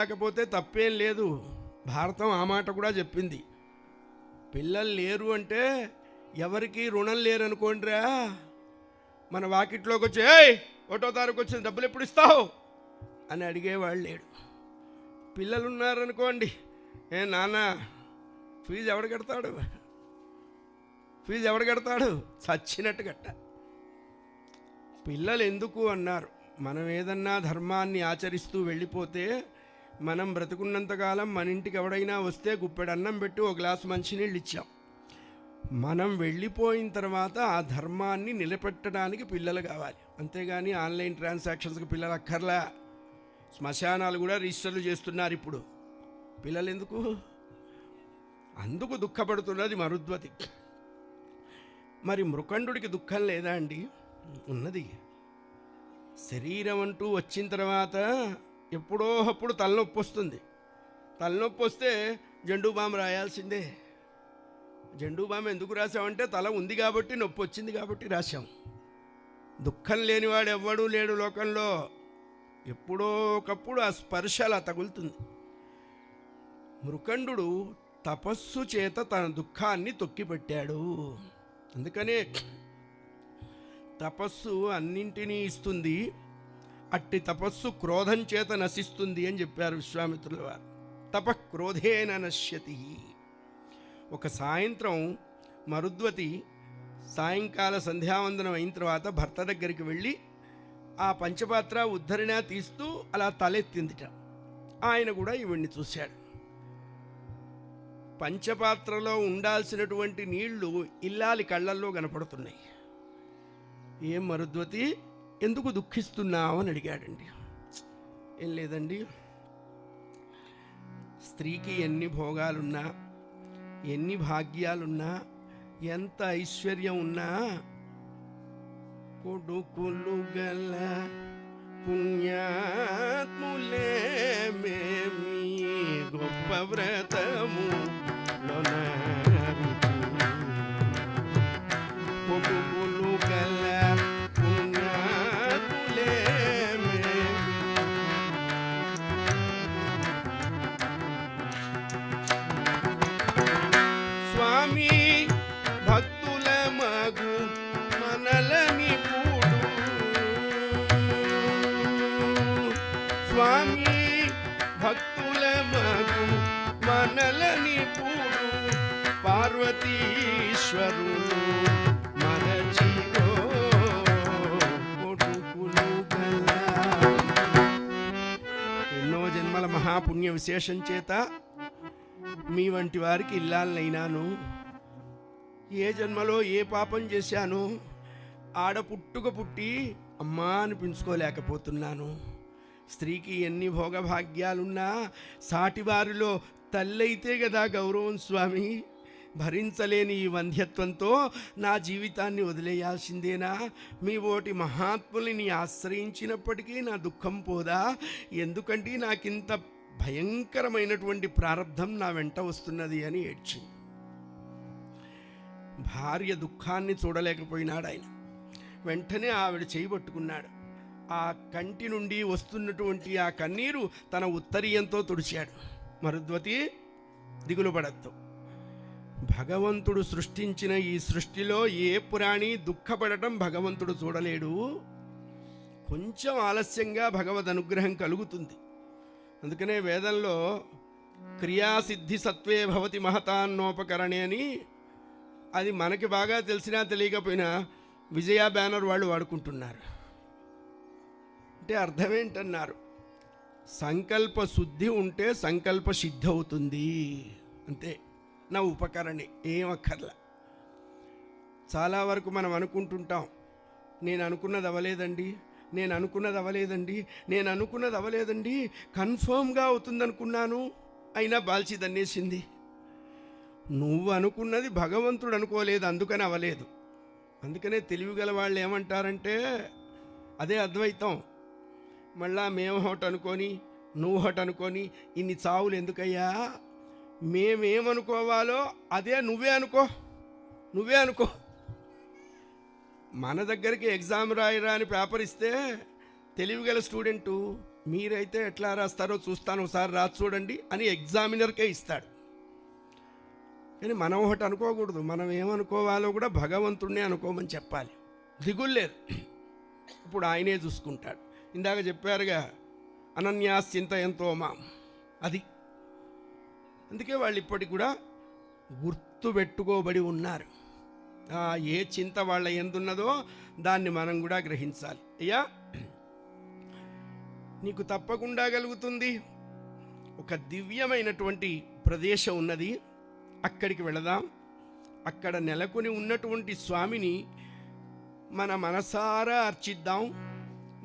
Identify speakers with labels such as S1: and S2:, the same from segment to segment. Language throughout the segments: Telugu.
S1: లేకపోతే తప్పేం లేదు. భారతం ఆ మాట కూడా చెప్పింది. పిల్లలు లేరు అంటే ఎవరికి రుణం లేరు అనుకోండిరా మన వాకిట్లోకి వచ్చి ఏయ్ ఒకటో తారీఖు వచ్చిన డబ్బులు ఎప్పుడు ఇస్తావు? అని అడిగేవాళ్ళు లేడు పిల్లలు ఉన్నారనుకోండి ఏ నాన్న ఫీజు ఎవడు కడతాడు? ఫీజు ఎవడు కడతాడు? చచ్చినట్టు కట్ట. పిల్లలు ఎందుకు అన్నారు? మనం ఏదన్నా ధర్మాన్ని ఆచరిస్తూ వెళ్ళిపోతే మనం బ్రతుకున్నంతకాలం మన ఇంటికి ఎవడైనా వస్తే గుప్పెడు అన్నం పెట్టి ఒక గ్లాసు మంచినీళ్ళు ఇచ్చాం. మనం వెళ్ళిపోయిన తర్వాత ఆ ధర్మాన్ని నిలబెట్టడానికి పిల్లలు కావాలి. అంతేగాని ఆన్లైన్ ట్రాన్సాక్షన్స్కి పిల్లలు అక్కర్లా. శ్మశానాలు కూడా రిజిస్టర్లు చేస్తున్నారు ఇప్పుడు. పిల్లలు ఎందుకు అందుకు దుఃఖపడుతున్నది మరుద్వతి. మరి మృకండుడికి దుఃఖం లేదా అండి? ఉన్నది. శరీరం అంటూ వచ్చిన తర్వాత ఎప్పుడో అప్పుడు తలనొప్పి వస్తుంది. తలనొప్పి వస్తే జండు బామ్ రాయాల్సిందే. జండు బామ్ ఎందుకు రాసామంటే తల ఉంది కాబట్టి నొప్పి వచ్చింది కాబట్టి రాశాం. దుఃఖం లేనివాడు ఎవ్వడూ లేడు లోకంలో. ఎప్పుడో ఒకప్పుడు ఆ స్పర్శ అలా తగులుతుంది. మృకండు తపస్సు చేత తన దుఃఖాన్ని తొక్కిపెట్టాడు. అందుకనే తపస్సు అన్నింటినీ ఇస్తుంది. అట్టి తపస్సు క్రోధం చేత నశిస్తుంది అని చెప్పారు విశ్వామిత్రుల వారు. తప క్రోధేన నశ్యతి. ఒక సాయంత్రం మరుద్వతి సాయంకాల సంధ్యావందనం అయిన తర్వాత భర్త దగ్గరికి వెళ్ళి ఆ పంచపాత్ర ఉద్ధరణ తీస్తూ అలా తలెత్తిందిట. ఆయన కూడా ఈవిడ్ని చూశాడు. పంచపాత్రలో ఉండాల్సినటువంటి నీళ్ళు ఇల్లాలి కళ్ళల్లో కనపడుతున్నాయి. ఏం మరుద్వతి? ఎందుకు దుఃఖిస్తున్నావు అని అడిగాడండి. ఏం లేదండి. స్త్రీకి ఎన్ని భోగాలున్నా ఎన్ని భాగ్యాలున్నా ఎంత ఐశ్వర్యం ఉన్నా కొడుకులు గల పుణ్యాత్ములే మేమీ గొప్ప వ్రతము. పార్వతీశ్వరుడు మన ఎన్నో జన్మల మహాపుణ్య విశేషం చేత మీ వంటి వారికి ఇల్లాలనైనాను. ఏ జన్మలో ఏ పాపం చేశాను ఆడ పుట్టుక పుట్టి అమ్మా అనిపించుకోలేకపోతున్నాను. స్త్రీకి ఎన్ని భోగభాగ్యాలున్నా సాటివారిలో తల్లైతే కదా గౌరవం స్వామి. భరించలేని ఈ వంధ్యత్వంతో నా జీవితాన్ని వదిలేయాల్సిందేనా? మీ ఓటి మహాత్ముల్ని ఆశ్రయించినప్పటికీ నా దుఃఖం పోదా? ఎందుకంటే నాకింత భయంకరమైనటువంటి ప్రారంధం నా వెంట వస్తున్నది అని ఏడ్చింది. భార్య దుఃఖాన్ని చూడలేకపోయినాడు ఆయన వెంటనే ఆవిడ చేయబట్టుకున్నాడు ఆ కంటి నుండి వస్తున్నటువంటి ఆ కన్నీరు తన ఉత్తరీయంతో తుడిచాడు. మరుద్వతి దిగులు పడద్దు భగవంతుడు సృష్టించిన ఈ సృష్టిలో ఏ పురాణి దుఃఖపడటం భగవంతుడు చూడలేడు. కొంచెం ఆలస్యంగా భగవద్ అనుగ్రహం కలుగుతుంది. అందుకనే వేదంలో క్రియాసిద్ధి సత్వే భవతి మహతాన్నోపకరణే అని అది మనకి బాగా తెలిసినా తెలియకపోయినా విజయ బ్యానర్ వాళ్ళు వాడుకుంటున్నారు. అంటే అర్థమేంటన్నారు? సంకల్ప శుద్ధి ఉంటే సంకల్ప సిద్ధి అవుతుంది అంతే. నా ఉపకారాన్ని ఏం అక్కర్లా. చాలా వరకు మనం అనుకుంటుంటాం నేను అనుకున్నది అవ్వలేదండి నేను అనుకున్నది అవ్వలేదండి నేను అనుకున్నది అవ్వలేదండి కన్ఫర్మ్గా అవుతుందనుకున్నాను అయినా బాల్చి దన్నేసింది నువ్వు అనుకున్నది భగవంతుడు అనుకోలేదు అందుకని అవ్వలేదు. అందుకనే తెలివిగల వాళ్ళు ఏమంటారంటే అదే అద్వైతం. మళ్ళా మేము ఒకటి అనుకొని నువ్వు ఒకటి అనుకొని ఇన్ని చావులు ఎందుకయ్యా? మేమేమనుకోవాలో అదే నువ్వే అనుకో. నువ్వే అనుకో. మన దగ్గరికి ఎగ్జామ్ రాయరా అని పేపర్ ఇస్తే తెలివిగల స్టూడెంటు మీరైతే ఎట్లా రాస్తారో చూస్తాను. ఒకసారి రాసి చూడండి అని ఎగ్జామినర్కే ఇస్తాడు. కానీ మనం ఒకటి అనుకోకూడదు. మనం ఏమనుకోవాలో కూడా భగవంతుడినే అనుకోమని చెప్పాలి. దిగులు లేదు. ఇప్పుడు ఆయనే చూసుకుంటాడు. ఇందాక చెప్పారుగా అనన్యాశ్చింత ఎంతో మాం. అది అందుకే వాళ్ళు ఇప్పటికి కూడా గుర్తు పెట్టుకోబడి ఉన్నారు ఏ చింత వాళ్ళ ఎందున్నదో దాన్ని మనం కూడా గ్రహించాలి. అయ్యా నీకు తప్పకుండా కలుగుతుంది. ఒక దివ్యమైనటువంటి ప్రదేశం ఉన్నది. అక్కడికి వెళదాం. అక్కడ నెలకొని ఉన్నటువంటి స్వామిని మన మనసారా అర్చిద్దాం.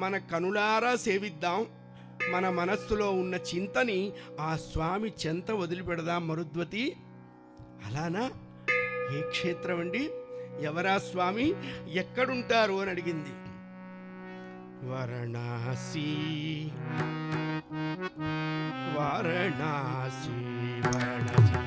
S1: మన కనులారా సేవిద్దాం. మన మనస్సులో ఉన్న చింతని ఆ స్వామి చెంత వదిలిపెడదాం మరుద్వతి? అలానా? ఏ క్షేత్రం అండి? ఎవరా స్వామి? ఎక్కడుంటారు అని అడిగింది. వారణాసి. వారణాసి వారణాసి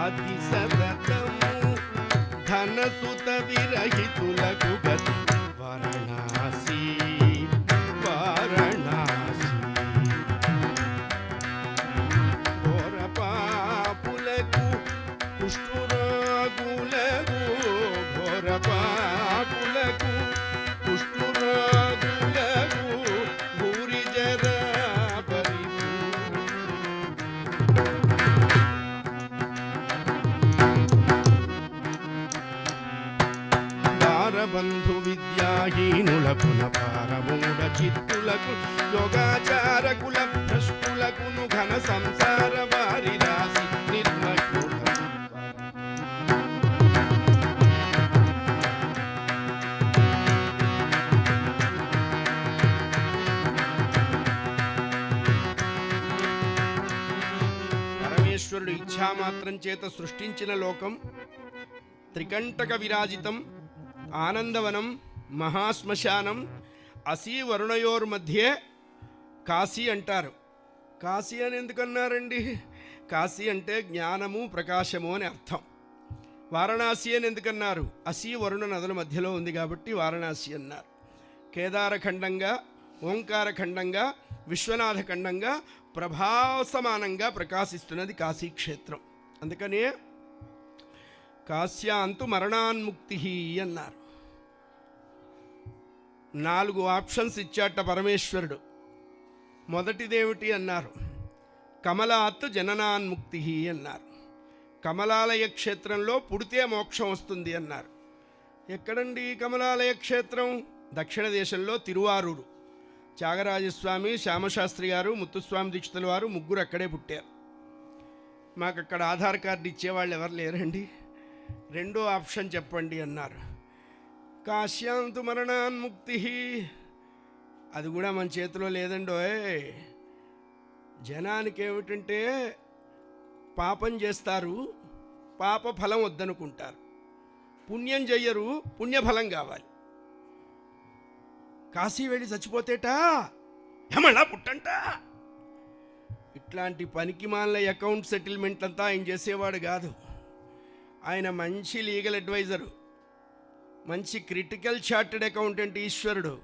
S1: అతి సతతము ధనసుత విరహితులు ఇచ్ఛామాత్రం చేత సృష్టించిన లోకం త్రికంటక విరాజితం ఆనందవనం మహాశ్మశానం అసీ వరుణయోర్ మధ్యే కాశీ అంటారు. కాశీ అని ఎందుకన్నారండి? కాశీ అంటే జ్ఞానము ప్రకాశము అని అర్థం. వారణాసి అని ఎందుకన్నారు? అసీ వరుణ నదుల మధ్యలో ఉంది కాబట్టి వారణాసి అన్నారు. కేదారఖండంగా ఓంకారఖండంగా విశ్వనాథఖండంగా ప్రభాసమానంగా ప్రకాశిస్తున్నది కాశీక్షేత్రం. అందుకనే కాశ్యాంతు మరణాన్ముక్తి అన్నారు. నాలుగు ఆప్షన్స్ ఇచ్చాట పరమేశ్వరుడు. మొదటిదేమిటి అన్నారు. కమలాత్ జననాన్ముక్తి అన్నారు. కమలాలయ క్షేత్రంలో పుడితే మోక్షం వస్తుంది అన్నారు. ఎక్కడండి కమలాలయ క్షేత్రం? దక్షిణ దేశంలో తిరువారూరు. త్యాగరాజస్వామి శ్యామశాస్త్రి గారు ముత్తుస్వామి దీక్షితుల వారు ముగ్గురు అక్కడే పుట్టారు. మాకు అక్కడ ఆధార్ కార్డు ఇచ్చేవాళ్ళు ఎవరు లేరండి. రెండో ఆప్షన్ చెప్పండి అన్నారు. కాశ్యాంతు మరణాన్ముక్తి అది కూడా మన చేతిలో లేదండో జనానికి ఏమిటంటే పాపం చేస్తారు పాప ఫలం వద్దనుకుంటారు. పుణ్యం చెయ్యరు పుణ్యఫలం కావాలి. కాశీ వెళ్ళి చచ్చిపోతేట? ఏమన్నా పుట్టంట? ఇట్లాంటి పనికిమాల అకౌంట్ సెటిల్మెంట్ అంతా ఆయన చేసేవాడు కాదు. ఆయన మంచి లీగల్ అడ్వైజరు. మంచి క్రిటికల్ చార్టెడ్ అకౌంటెంట్ ఈశ్వరుడు.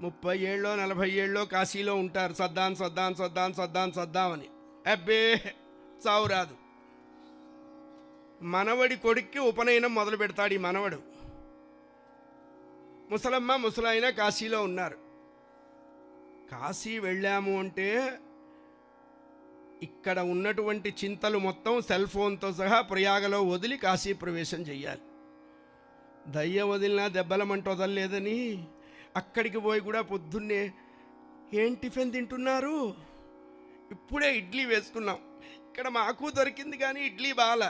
S1: ముప్పై ఏళ్ళో నలభై ఏళ్ళో కాశీలో ఉంటారు. సద్దాం సద్దాం సద్దాం సద్దాం సద్దాం అని. అబ్బే చావు రాదు. మనవడి కొడుక్కి ఉపనయనం మొదలు పెడతాడు ఈ మనవడు. ముసలమ్మ ముసలాయన కాశీలో ఉన్నారు. కాశీ వెళ్ళాము అంటే ఇక్కడ ఉన్నటువంటి చింతలు మొత్తం సెల్ ఫోన్తో సహా ప్రయాగలో వదిలి కాశీ ప్రవేశం చెయ్యాలి. దయ్య వదిలినా దెబ్బలమంట వదలలేదని అక్కడికి పోయి కూడా పొద్దున్నే ఏం టిఫిన్ తింటున్నారు? ఇప్పుడే ఇడ్లీ వేసుకున్నాం. ఇక్కడ మాకు దొరికింది కానీ ఇడ్లీ బాల.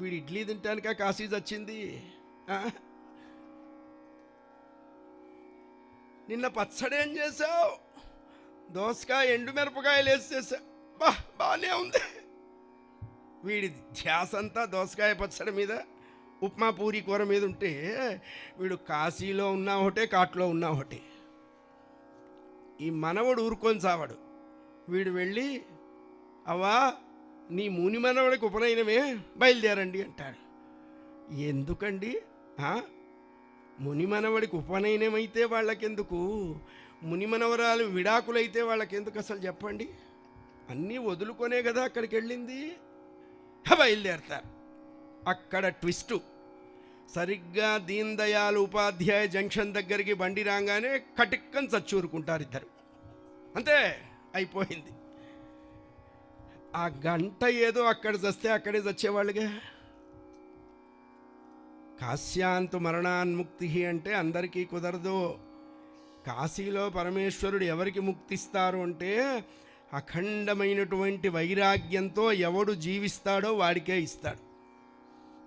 S1: వీడు ఇడ్లీ తింటానిక కాశీ వచ్చింది నిన్న పచ్చడేం చేసావు? దోసకాయ ఎండు మిరపకాయలు వేసి చేసా. బా బాగానే ఉంది. వీడి ధ్యాస అంతా దోసకాయ పచ్చడి మీద ఉప్మా పూరి కూర మీద ఉంటే వీడు కాశీలో ఉన్నా ఒకటే కాట్లో ఉన్నా ఒకటే. ఈ మనవడు ఊరుకొని చావడు. వీడు వెళ్ళి అవ్వా నీ ముని మనవడికి ఉపనయనమే బయలుదేరండి అంటాడు. ఎందుకండి? మునిమనవడికి ఉపనయనమైతే వాళ్ళకెందుకు? మునిమనవరాలు విడాకులైతే వాళ్ళకెందుకు అసలు చెప్పండి? అన్నీ వదులుకొనే కదా అక్కడికి వెళ్ళింది బయలుదేరతారు. అక్కడ ట్విస్టు. సరిగ్గా దీన్ దయాల్ ఉపాధ్యాయ జంక్షన్ దగ్గరికి బండి రాగానే కటిక్కని చచ్చూరుకుంటారు ఇద్దరు. అంతే అయిపోయింది. ఆ గంట ఏదో అక్కడ చస్తే అక్కడే చచ్చేవాళ్ళుగా? కాశ్యాంతు మరణాన్ముక్తి అంటే అందరికీ కుదరదు. కాశీలో పరమేశ్వరుడు ఎవరికి ముక్తిస్తారు అంటే అఖండమైనటువంటి వైరాగ్యంతో ఎవడు జీవిస్తాడో వాడికే ఇస్తాడు.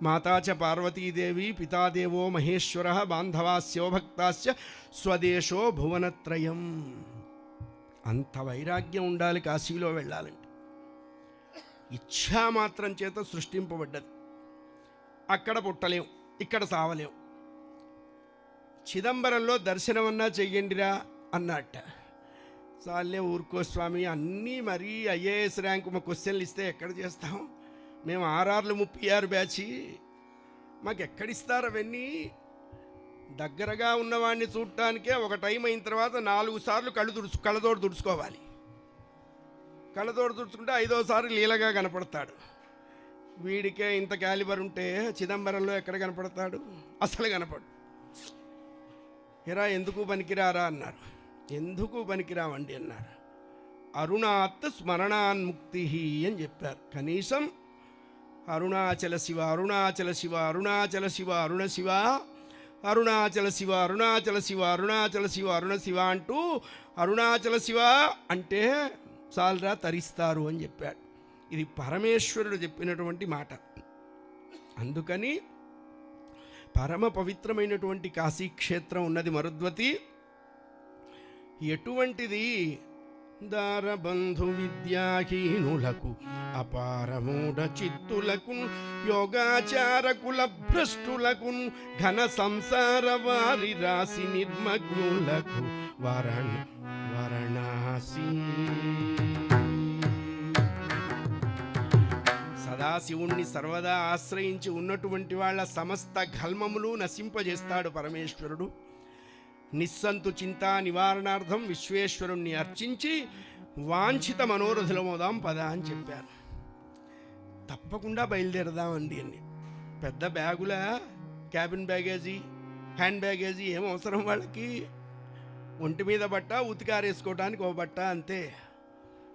S1: మాతాచ పార్వతీదేవి పితాదేవో మహేశ్వర బాంధవాస్యో భక్తాస్య స్వదేశో భువనత్రయం. అంత వైరాగ్యం ఉండాలి కాశీలో వెళ్ళాలంటే. ఇచ్ఛామాత్రం చేత సృష్టింపబడ్డది. అక్కడ పుట్టలేం. ఇక్కడ సావలేం చిదంబరంలో దర్శనమన్నా చెయ్యండిరా అన్నట్ట. చాలే ఊరుకో స్వామి అన్నీ మరీ ఐఏఎస్ ర్యాంకు మా క్వశ్చన్లు ఇస్తే ఎక్కడ చేస్తాం? మేము ఆర్ఆర్లు ముప్పై ఆరు బ్యాచి. మాకు ఎక్కడిస్తారు అవన్నీ? దగ్గరగా ఉన్నవాడిని చూడటానికే ఒక టైం అయిన తర్వాత నాలుగు సార్లు కళ్ళు తుడుచు కళ్ళతోడు తుడుచుకోవాలి. కళ్ళతోడు తుడుచుకుంటే ఐదోసారి లీలగా కనపడతాడు. వీడికే ఇంత క్యాలిబర్ ఉంటే చిదంబరంలో ఎక్కడ కనపడతాడు? అసలు కనపడు. ఎరా ఎందుకు పనికిరారా అన్నారు. ఎందుకు పనికిరావండి అన్నారు. అరుణాత్ స్మరణాన్ముక్తి అని చెప్పారు. కనీసం అరుణాచల శివ అరుణాచల శివ అరుణాచల శివ అరుణ శివ అరుణాచల శివ అరుణాచల శివ అరుణాచల శివ అరుణ శివ అంటూ అరుణాచల శివ అంటే చాలరా తరిస్తారు అని చెప్పాడు. ఇది పరమేశ్వరుడు చెప్పినటువంటి మాట. అందుకని పరమ పవిత్రమైనటువంటి కాశీక్షేత్రం ఉన్నది మరుద్వతి. ఎటువంటిది? దారబంధు విద్యాహీనులకు అపారమూఢ చిత్తులకు యోగాచారకుల భ్రష్టులకు ఘన సంసార వారి రాశి నిర్మగ్నులకు వరణ వరణాసి. సదాశివుణ్ణి సర్వదా ఆశ్రయించి ఉన్నటువంటి వాళ్ళ సమస్త ఘల్మములు నశింపజేస్తాడు పరమేశ్వరుడు. నిస్సంతు చింత నివారణార్థం విశ్వేశ్వరుణ్ణి అర్చించి వాంఛిత మనోరథులమోదాం పద అని చెప్పారు. తప్పకుండా బయలుదేరదామండి అని. పెద్ద బ్యాగుల క్యాబిన్ బ్యాగేజీ హ్యాండ్ బ్యాగేజీ ఏం అవసరం వాళ్ళకి? ఒంటి మీద బట్ట ఉతికారేసుకోవడానికి ఒక బట్ట అంతే.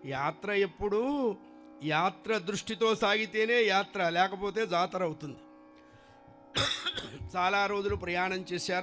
S1: యాత్ర ఎప్పుడూ యాత్ర దృష్టితో సాగితేనే యాత్ర లేకపోతే జాతర అవుతుంది. చాలా రోజులు ప్రయాణం చేశారు.